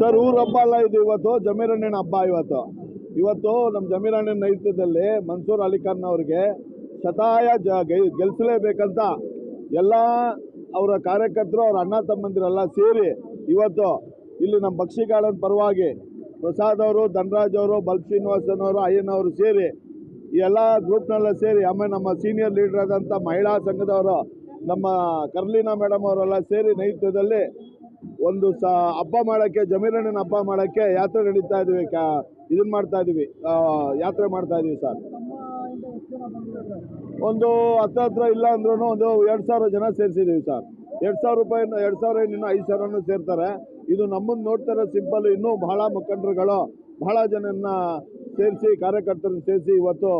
Sir ಊರ ಹಬ್ಬ ಅಲ್ಲ ಇದು ಇವತ್ತು, ಜಮೀರಣ್ಣನ ಹಬ್ಬ ಇವತ್ತು. ಇವತ್ತು ನಮ್ಮ ಜಮೀರಣ್ಣನ ನೈತ್ಯದಲ್ಲಿ ಮನ್ಸೂರ್ ಅಲಿಖಾನ್ ಅವ್ರಿಗೆ ಶತಾಯ ಜ ಗೆಲ್ಸಲೇಬೇಕಂತ ಎಲ್ಲ ಅವರ ಕಾರ್ಯಕರ್ತರು, ಅವ್ರ ಅಣ್ಣ ತಮ್ಮಂದಿರೆಲ್ಲ ಸೇರಿ ಇವತ್ತು ಇಲ್ಲಿ ನಮ್ಮ ಬಕ್ಷಿಗಾಳನ ಪರವಾಗಿ ಪ್ರಸಾದ್ ಅವರು, ಧನರಾಜ್ ಅವರು, ಬಲ್ಬ್ ಶ್ರೀನಿವಾಸನ್ ಅವರು ಅಯ್ಯನವರು ಸೇರಿ ಈ ಎಲ್ಲ ಗ್ರೂಪ್ನೆಲ್ಲ ಸೇರಿ, ಆಮೇಲೆ ನಮ್ಮ ಸೀನಿಯರ್ ಲೀಡರ್ ಆದಂಥ ಮಹಿಳಾ ಸಂಘದವರು, ನಮ್ಮ ಕರ್ಲೀನಾ ಮೇಡಮ್ ಅವರೆಲ್ಲ ಸೇರಿ ನೈತ್ಯದಲ್ಲಿ ಒಂದು ಸ ಹಬ್ಬ ಮಾಡೋಕ್ಕೆ, ಜಮೀರಣ್ಣನ ಹಬ್ಬ ಮಾಡೋಕ್ಕೆ ಯಾತ್ರೆ ನಡೀತಾ ಇದ್ದೀವಿ ಕ್ಯಾ ಇದನ್ನು ಮಾಡ್ತಾ ಇದ್ದೀವಿ ಯಾತ್ರೆ ಮಾಡ್ತಾ ಇದ್ದೀವಿ ಸರ್. ಒಂದು ಹತ್ರ ಹತ್ರ ಇಲ್ಲ ಅಂದ್ರೂ ಒಂದು ಎರಡು ಸಾವಿರ ಜನ ಸೇರಿಸಿದ್ದೀವಿ ಸರ್. ಎರಡು ಸಾವಿರ ರೂಪಾಯಿ ಎರಡು ಸಾವಿರ ಇನ್ನೂ ಐದು ಸಾವಿರನೂ ಸೇರ್ತಾರೆ. ಇದು ನಮ್ಮನ್ನು ನೋಡ್ತಾರೆ ಸಿಂಪಲ್, ಇನ್ನೂ ಬಹಳ ಮುಖಂಡರುಗಳು, ಬಹಳ ಜನನ್ನ ಸೇರಿಸಿ, ಕಾರ್ಯಕರ್ತರನ್ನ ಸೇರಿಸಿ ಇವತ್ತು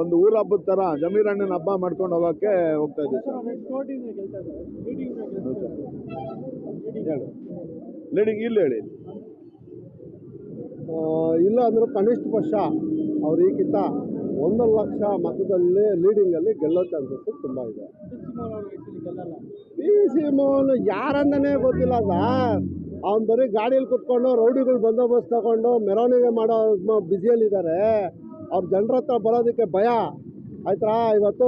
ಒಂದು ಊರ ಹಬ್ಬದ ಥರ ಜಮೀರಣ್ಣನ ಹಬ್ಬ ಮಾಡ್ಕೊಂಡು ಹೋಗೋಕ್ಕೆ ಹೋಗ್ತಾ ಇದ್ದೀವಿ ಸರ್. ಹೇಳಿ. ಲೀಡಿಂಗ್ ಇಲ್ಲಿ ಹೇಳಿ. ಇಲ್ಲ ಅಂದ್ರೆ ಕನಿಷ್ಠ ಪಕ್ಷ ಅವ್ರು ಈಗಿಂತ ಒಂದು ಲಕ್ಷ ಮತದಲ್ಲಿ ಲೀಡಿಂಗಲ್ಲಿ ಗೆಲ್ಲೋ ಚಾನ್ಸಸ್ ತುಂಬ ಇದೆ. ಪಿ ಸಿ ಮೋಹನ್ ಯಾರಂದನೇ ಗೊತ್ತಿಲ್ಲ ಸರ್ ಅವ್ನು ಬರೀ ಗಾಡಿಯಲ್ಲಿ ಕುತ್ಕೊಂಡು ರೌಡಿಗಳು ಬಂದೋಬಸ್ತ್ ತಗೊಂಡು ಮೆರವಣಿಗೆ ಮಾಡೋ ಬ್ಯುಸಿಯಲ್ಲಿದ್ದಾರೆ. ಅವ್ರ ಜನರ ಹತ್ರ ಬರೋದಕ್ಕೆ ಭಯ. ಆಯ್ತಾ? ಇವತ್ತು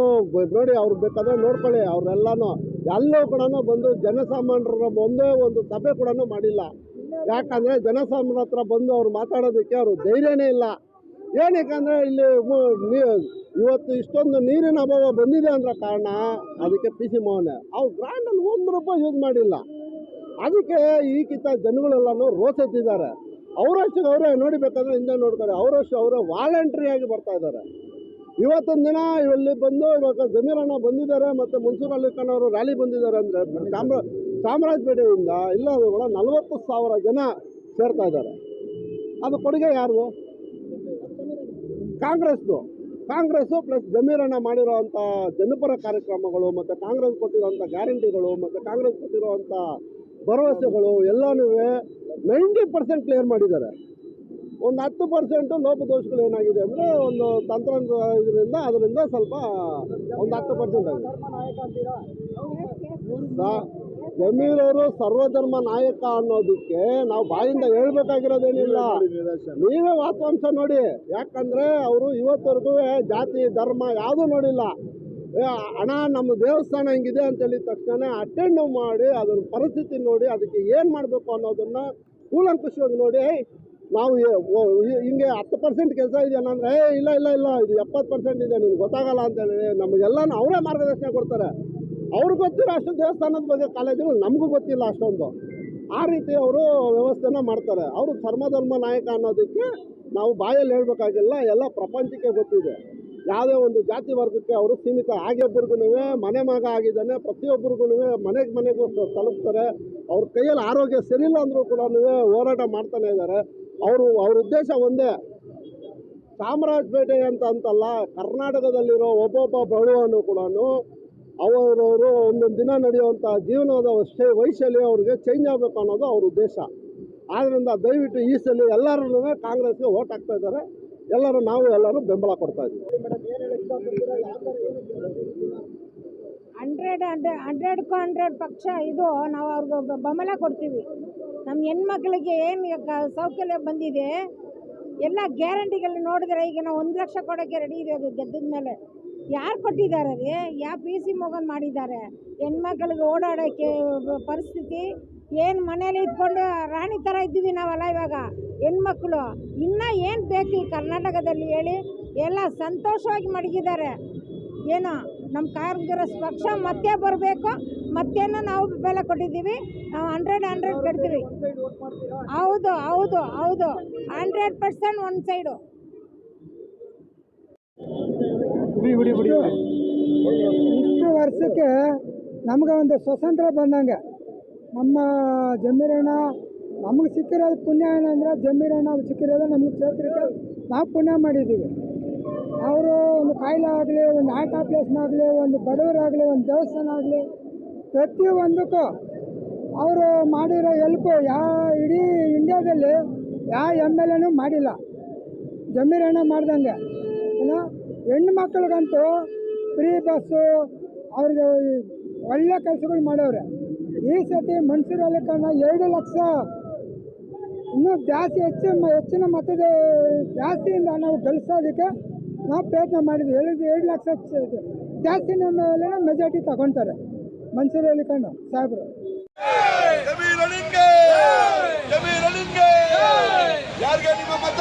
ನೋಡಿ ಅವ್ರು ಬೇಕಾದ್ರೆ ನೋಡ್ಕೊಳ್ಳಿ ಅವ್ರೆಲ್ಲನೂ. ಎಲ್ಲೂ ಕೂಡ ಬಂದು ಜನಸಾಮಾನ್ಯರ ಒಂದೇ ಒಂದು ಸಭೆ ಕೂಡ ಮಾಡಿಲ್ಲ. ಯಾಕಂದರೆ ಜನಸಾಮಾನ್ಯರ ಹತ್ರ ಬಂದು ಅವ್ರು ಮಾತಾಡೋದಕ್ಕೆ ಅವರು ಧೈರ್ಯನೇ ಇಲ್ಲ. ಏನಕ್ಕಂದರೆ ಇಲ್ಲಿ ಇವತ್ತು ಇಷ್ಟೊಂದು ನೀರಿನ ಅಭಾವ ಬಂದಿದೆ ಅಂದ್ರೆ ಕಾರಣ ಅದಕ್ಕೆ ಪಿ ಸಿ ಮೋಹನ್. ಅವ್ರು ಗ್ರ್ಯಾಂಡಲ್ಲಿ ಒಂದು ರೂಪಾಯಿ ಯೂಸ್ ಮಾಡಿಲ್ಲ. ಅದಕ್ಕೆ ಈ ಕಿತ್ತ ಜನಗಳೆಲ್ಲನೂ ರೋಸೆತ್ತಿದ್ದಾರೆ ಅವರಷ್ಟು ಅವರೇ ನೋಡಿಬೇಕಂದ್ರೆ ಹಿಂದೆ ನೋಡ್ತಾರೆ ಅವರಷ್ಟು ಅವರೇ ವಾಲಂಟ್ರಿಯಾಗಿ ಬರ್ತಾ ಇದ್ದಾರೆ. ಇವತ್ತೊಂದು ದಿನ ಇಲ್ಲಿ ಬಂದು ಇವಾಗ ಜಮೀರಣ್ಣ ಬಂದಿದ್ದಾರೆ ಮತ್ತು ಮನ್ಸೂರ್ ಅಲಿ ಅವರು ರ್ಯಾಲಿ ಬಂದಿದ್ದಾರೆ ಅಂದರೆ ಚಾಮರ ಚಾಮರಾಜಪೇಟೆಯಿಂದ ಇಲ್ಲ ಕೂಡ ನಲವತ್ತು ಸಾವಿರ ಜನ ಸೇರ್ತಾ ಇದ್ದಾರೆ. ಅದು ಕೊಡುಗೆ ಯಾರು ಕಾಂಗ್ರೆಸ್ದು. ಕಾಂಗ್ರೆಸ್ಸು ಪ್ಲಸ್ ಜಮೀರಣ್ಣ ಮಾಡಿರೋವಂಥ ಜನಪರ ಕಾರ್ಯಕ್ರಮಗಳು ಮತ್ತು ಕಾಂಗ್ರೆಸ್ ಕೊಟ್ಟಿರೋವಂಥ ಗ್ಯಾರಂಟಿಗಳು ಮತ್ತು ಕಾಂಗ್ರೆಸ್ ಕೊಟ್ಟಿರೋವಂಥ ಭರವಸೆಗಳು ಎಲ್ಲನೂ ನೈಂಟಿ ಪರ್ಸೆಂಟ್ ಕ್ಲಿಯರ್ ಮಾಡಿದ್ದಾರೆ. ಒಂದು ಹತ್ತು ಪರ್ಸೆಂಟು ಲೋಪದೋಷಗಳು ಏನಾಗಿದೆ ಅಂದರೆ ಒಂದು ತಂತ್ರ ಇದರಿಂದ ಅದರಿಂದ ಸ್ವಲ್ಪ ಒಂದು ಹತ್ತು ಪರ್ಸೆಂಟ್ ಆಗಿದೆ. ಜಮೀರವರು ಸರ್ವಧರ್ಮ ನಾಯಕ ಅನ್ನೋದಕ್ಕೆ ನಾವು ಬಾಯಿಂದ ಹೇಳ್ಬೇಕಾಗಿರೋದೇನಿಲ್ಲ. ನೀವೇ ವಾಸ್ತವಾಂಶ ನೋಡಿ. ಯಾಕಂದ್ರೆ ಅವರು ಇವತ್ತವರೆಗೂ ಜಾತಿ, ಧರ್ಮ ಯಾವುದೂ ನೋಡಿಲ್ಲ. ಹಣ ನಮ್ಮ ದೇವಸ್ಥಾನ ಹೆಂಗಿದೆ ಹೇಳಿದ ತಕ್ಷಣ ಅಟೆಂಡ್ ಮಾಡಿ ಅದರ ಪರಿಸ್ಥಿತಿ ನೋಡಿ, ಅದಕ್ಕೆ ಏನು ಮಾಡಬೇಕು ಅನ್ನೋದನ್ನ ಕೂಲಂಕುಷವಾಗಿ ನೋಡಿ ನಾವು ಹಿಂಗೆ ಹತ್ತು ಪರ್ಸೆಂಟ್ ಕೆಲಸ ಇದೆಯಾ ಅಂದರೆ ಇಲ್ಲ ಇಲ್ಲ ಇಲ್ಲ, ಇದು ಎಪ್ಪತ್ತು ಪರ್ಸೆಂಟ್ ಇದೆ, ನಿಮ್ಗೆ ಗೊತ್ತಾಗಲ್ಲ ಅಂತ ಹೇಳಿ. ನಮಗೆಲ್ಲನೂ ಅವರೇ ಮಾರ್ಗದರ್ಶನ ಕೊಡ್ತಾರೆ. ಅವ್ರಿಗೆ ಗೊತ್ತಿರೋ ಅಷ್ಟು ದೇವಸ್ಥಾನದ ಬಗ್ಗೆ ಕಾಲೇಜುಗಳು ನಮಗೂ ಗೊತ್ತಿಲ್ಲ ಅಷ್ಟೊಂದು. ಆ ರೀತಿ ಅವರು ವ್ಯವಸ್ಥೆನ ಮಾಡ್ತಾರೆ. ಅವರು ಧರ್ಮಧರ್ಮ ನಾಯಕ ಅನ್ನೋದಕ್ಕೆ ನಾವು ಬಾಯಲ್ಲಿ ಹೇಳಬೇಕಾಗಿಲ್ಲ, ಎಲ್ಲ ಪ್ರಪಂಚಕ್ಕೆ ಗೊತ್ತಿದೆ. ಯಾವುದೇ ಒಂದು ಜಾತಿ ವರ್ಗಕ್ಕೆ ಅವರು ಸೀಮಿತ ಹಾಗೆಬ್ಬರಿಗೂ ಮನೆ ಮಗ ಆಗಿದ್ದಾನೆ ಪ್ರತಿಯೊಬ್ಬರಿಗೂ ಮನೆಗೆ ಮನೆಗೂ ತಲುಪ್ತಾರೆ. ಅವ್ರ ಕೈಯಲ್ಲಿ ಆರೋಗ್ಯ ಸರಿಯಿಲ್ಲ ಅಂದರೂ ಕೂಡ ಹೋರಾಟ ಮಾಡ್ತಾನೆ ಇದ್ದಾರೆ. ಅವರು, ಅವ್ರ ಉದ್ದೇಶ ಒಂದೇ. ಚಾಮರಾಜಪೇಟೆ ಅಂತ ಅಂತಲ್ಲ, ಕರ್ನಾಟಕದಲ್ಲಿರೋ ಒಬ್ಬೊಬ್ಬ ಬಳುವನು ಕೂಡ ಅವರವರು ಒಂದೊಂದು ದಿನ ನಡೆಯುವಂಥ ಜೀವನದ ಶೈ ವೈಶಲ್ಯ ಅವ್ರಿಗೆ ಚೇಂಜ್ ಆಗಬೇಕು ಅನ್ನೋದು ಅವ್ರ ಉದ್ದೇಶ. ಆದ್ದರಿಂದ ದಯವಿಟ್ಟು ಈ ಸಲ ಎಲ್ಲರೂ ಕಾಂಗ್ರೆಸ್ಗೆ ಓಟ್ ಹಾಕ್ತಾ ಇದ್ದಾರೆ. ಎಲ್ಲರೂ ನಾವು ಎಲ್ಲರೂ ಬೆಂಬಲ ಕೊಡ್ತಾ ಇದ್ದೀವಿ. ಹಂಡ್ರೆಡ್ ಹಂಡ್ರೆಡ್, ಹಂಡ್ರೆಡ್ಗೂ ಹಂಡ್ರೆಡ್ ಪಕ್ಷ ಇದು, ನಾವು ಅವ್ರಿಗೆ ಬೆಂಬಲ ಕೊಡ್ತೀವಿ. ನಮ್ಮ ಹೆಣ್ಮಕ್ಳಿಗೆ ಏನು ಸೌಕರ್ಯ ಬಂದಿದೆ, ಎಲ್ಲ ಗ್ಯಾರಂಟಿಗಳು ನೋಡಿದ್ರೆ ಈಗ ನಾವು ಒಂದು ಲಕ್ಷ ಕೊಡೋಕ್ಕೆ ರೆಡಿ ಇದ್ದೀವಿ ಗೆದ್ದ ಮೇಲೆ. ಯಾರು ಕೊಟ್ಟಿದ್ದಾರೆ ರೀ? ಯಾವ ಪಿ ಸಿ ಮಗನ್ ಮಾಡಿದ್ದಾರೆ? ಹೆಣ್ಮಕ್ಳಿಗೆ ಓಡಾಡೋಕ್ಕೆ ಪರಿಸ್ಥಿತಿ, ಏನು ಮನೇಲಿ ಇದ್ಕೊಂಡು ರಾಣಿ ಥರ ಇದ್ದೀವಿ ನಾವಲ್ಲ ಇವಾಗ, ಹೆಣ್ಮಕ್ಳು. ಇನ್ನೂ ಏನು ಬೇಕು ಈ ಕರ್ನಾಟಕದಲ್ಲಿ ಹೇಳಿ? ಎಲ್ಲ ಸಂತೋಷವಾಗಿ ಮಡಗಿದ್ದಾರೆ. ಏನು? ನಮ್ಮ ಕಾರ್ಮಿಕರ ಪಕ್ಷ ಮತ್ತೆ ಬರಬೇಕು, ಮತ್ತೇನು ನಾವು ಬೆಲೆ ಕೊಟ್ಟಿದ್ದೀವಿ, ನಾವು ಹಂಡ್ರೆಡ್ ಹಂಡ್ರೆಡ್ ಕಟ್ತೀವಿ. ಹೌದು ಹೌದು ಹೌದು. ಹಂಡ್ರೆಡ್ ಪರ್ಸೆಂಟ್ ಒನ್ ಸೈಡು ಇಷ್ಟು ವರ್ಷಕ್ಕೆ ನಮ್ಗೆ ಒಂದು ಸ್ವತಂತ್ರ ಬಂದಂಗೆ. ನಮ್ಮ ಜಮೀರಣ್ಣ, ನಮಗೆ ಸಿಕ್ಕಿರೋದು ಪುಣ್ಯ ಏನಂದ್ರೆ ಜಮೀರಣ್ಣ ಸಿಕ್ಕಿರೋದು ನಮ್ಗೆ ಕ್ಷೇತ್ರಕ್ಕೆ ನಾವು ಪುಣ್ಯ ಮಾಡಿದ್ದೀವಿ. ಅವರು ಕಾಯಿಲೆ ಆಗಲಿ ಒಂದು ಆಟ ಪ್ಲೇಸ್ನಾಗಲಿ ಒಂದು ಬಡವರಾಗಲಿ, ಒಂದು ದೇವಸ್ಥಾನ ಆಗಲಿ, ಪ್ರತಿಯೊಂದಕ್ಕೂ ಅವರು ಮಾಡಿರೋ ಹೆಲ್ಪು ಯಾ ಇಡೀ ಇಂಡಿಯಾದಲ್ಲಿ ಯಾವ ಎಂ ಎಲ್ ಎನೂ ಮಾಡಿಲ್ಲ. ಜಮೀರಣ್ಣ ಮಾಡ್ದಂಗೆ. ಏನು ಹೆಣ್ಣು ಮಕ್ಕಳಿಗಂತೂ ಫ್ರೀ ಬಸ್ಸು ಅವ್ರಿಗೆ ಒಳ್ಳೆ ಕೆಲಸಗಳು ಮಾಡವ್ರೆ ಈ ಸತಿ ಮನ್ಸೂರಲ್ಲಿ ಕಣ್ಣ ಎರಡು ಲಕ್ಷ. ಇನ್ನೂ ಜಾಸ್ತಿ ಹೆಚ್ಚು ಹೆಚ್ಚಿನ ಮತದ ಜಾಸ್ತಿಯಿಂದ ನಾವು ಗಳಿಸೋದಕ್ಕೆ ನಾವು ಪ್ರಯತ್ನ ಮಾಡಿದ್ವಿ. ಹೇಳಿದ್ವಿ ಎರಡು ಲಕ್ಷ ಜಾಸ್ತಿ ನಮ್ಮ ಮೇಲೆ ಮೆಜಾರಿಟಿ ತಗೊಳ್ತಾರೆ. ಮನ್ಸೂರು ಅಲಿಖಾನ್ ಸಾಹೇಬರು. ಯಾರಿಗೆ ನಿಮ್ಮ ಮತ?